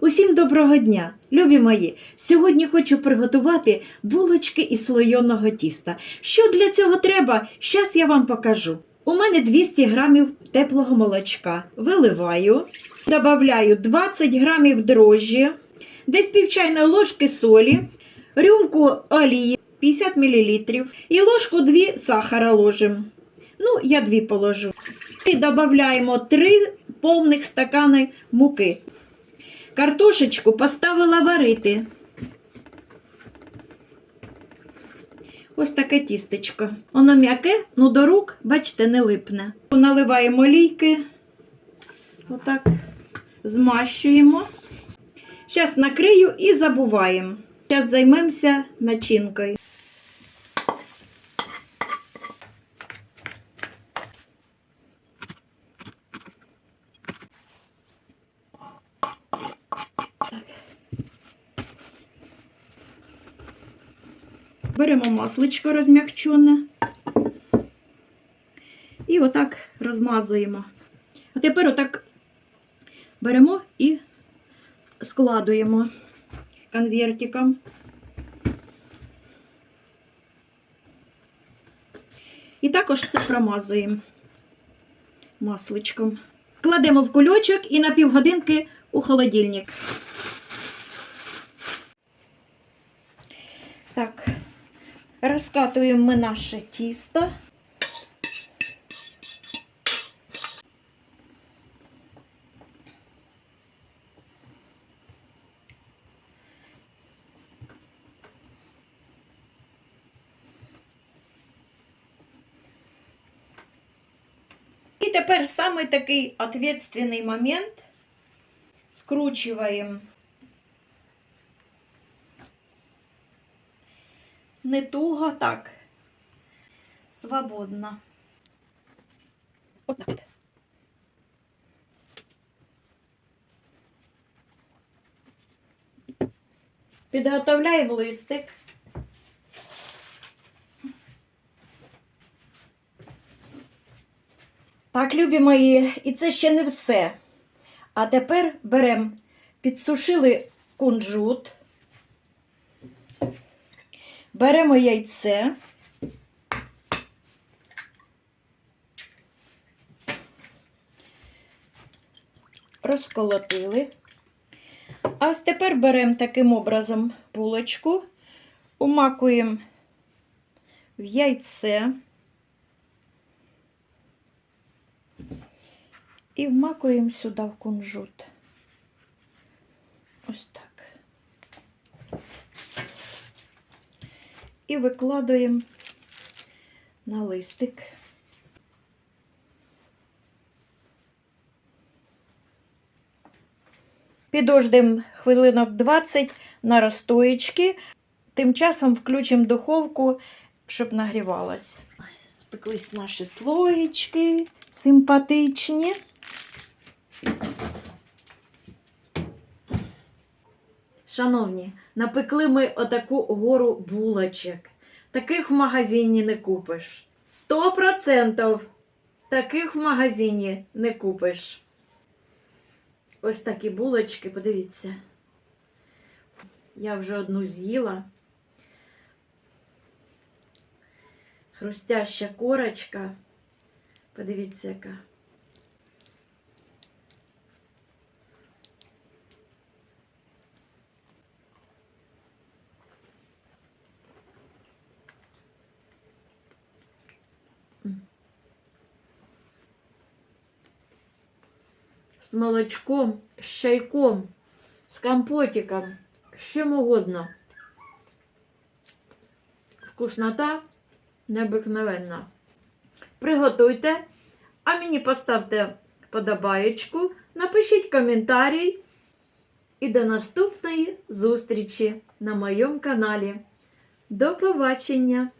Усім доброго дня, любі мої! Сьогодні хочу приготувати булочки із слойоного тіста. Що для цього треба? Зараз я вам покажу. У мене 200 грамів теплого молочка. Виливаю, додаю 20 грамів дрожжі, десь пів чайної ложки солі, рюмку олії 50 мл і ложку 2 сахара ложимо. Ну, я дві положу. І додаємо 3 повних стакани муки. Картошечку поставила варити. Ось таке тістечко. Воно м'яке, ну до рук, бачите, не липне. Наливаємо олійки. Отак змащуємо. Зараз накрию і забуваємо. Зараз займемося начинкою. Беремо масличко розм'якчене. І отак розмазуємо. А тепер отак беремо і складуємо конвертиком. І також все промазуємо масличком. Кладемо в кульочок і на півгодинки у холодильник. Так, розкатуємо ми наше тісто. І тепер самий такий ответственний момент. Скручуємо не туго, так. Свободно. Отак. от. Підготовляємо листик. Так, любі мої, і це ще не все. А тепер беремо, підсушили кунжут. Беремо яйце. Розколотили. А тепер беремо таким образом булочку, умакуємо в яйце і вмакуємо сюди в кунжут. Ось так. І викладуємо на листик. Підождемо хвилинок 20 на розстоєчки. Тим часом включимо духовку, щоб нагрівалась. Спеклись наші слоєчки симпатичні. Шановні, напекли ми отаку гору булочок. Таких в магазині не купиш. Сто процентів таких в магазині не купиш. Ось такі булочки, подивіться. Я вже одну з'їла. Хрустяща корочка. Подивіться, яка. З молочком, з чайком, з компотиком, з чим угодно. Вкуснота необикновенна. Приготуйте, а мені поставте подобаєчку, напишіть коментарі і до наступної зустрічі на моєму каналі. До побачення!